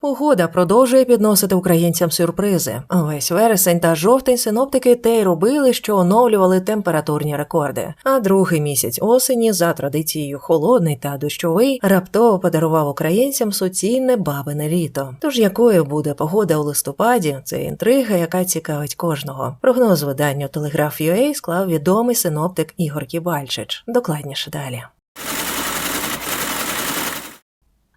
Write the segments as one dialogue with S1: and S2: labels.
S1: Погода продовжує підносити українцям сюрпризи. Весь вересень та жовтень синоптики те й робили, що оновлювали температурні рекорди. А другий місяць осені, за традицією холодний та дощовий, раптово подарував українцям суцільне бабине літо. Тож якою буде погода у листопаді? Це інтрига, яка цікавить кожного. Прогноз виданню Телеграф.UA склав відомий синоптик Ігор Кібальчич. Докладніше далі.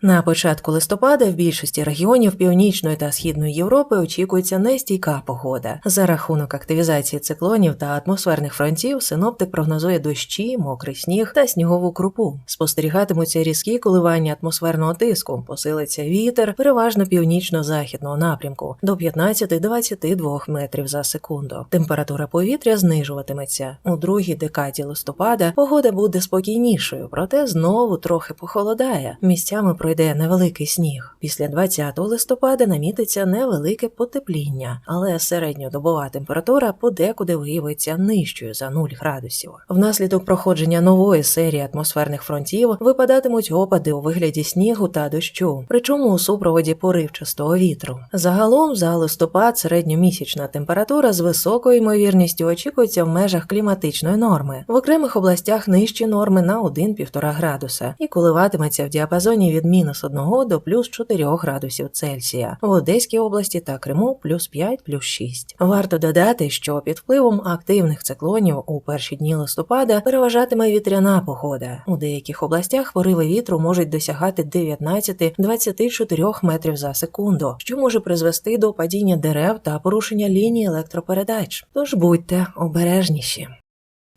S1: На початку листопада в більшості регіонів Північної та Східної Європи очікується нестійка погода. За рахунок активізації циклонів та атмосферних фронтів синоптик прогнозує дощі, мокрий сніг та снігову крупу. Спостерігатимуться різкі коливання атмосферного тиску, посилиться вітер, переважно північно-західного напрямку до 15-22 метрів за секунду. Температура повітря знижуватиметься. У другій декаді листопада погода буде спокійнішою, проте знову трохи похолодає. Місцями пройде невеликий сніг. Після 20 листопада намітиться невелике потепління, але середньодобова температура подекуди виявиться нижчою за 0 градусів. Внаслідок проходження нової серії атмосферних фронтів випадатимуть опади у вигляді снігу та дощу, причому у супроводі поривчастого вітру. Загалом за листопад середньомісячна температура з високою ймовірністю очікується в межах кліматичної норми, в окремих областях нижчі норми на 1-1,5 градуса і коливатиметься в діапазоні від мінус 1 до плюс 4 градусів Цельсія, в Одеській області та Криму плюс 5, плюс 6. Варто додати, що під впливом активних циклонів у перші дні листопада переважатиме вітряна погода. У деяких областях пориви вітру можуть досягати 19-24 метрів за секунду, що може призвести до падіння дерев та порушення лінії електропередач. Тож будьте обережніші.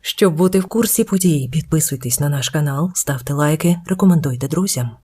S1: Щоб бути в курсі подій, підписуйтесь на наш канал, ставте лайки, рекомендуйте друзям.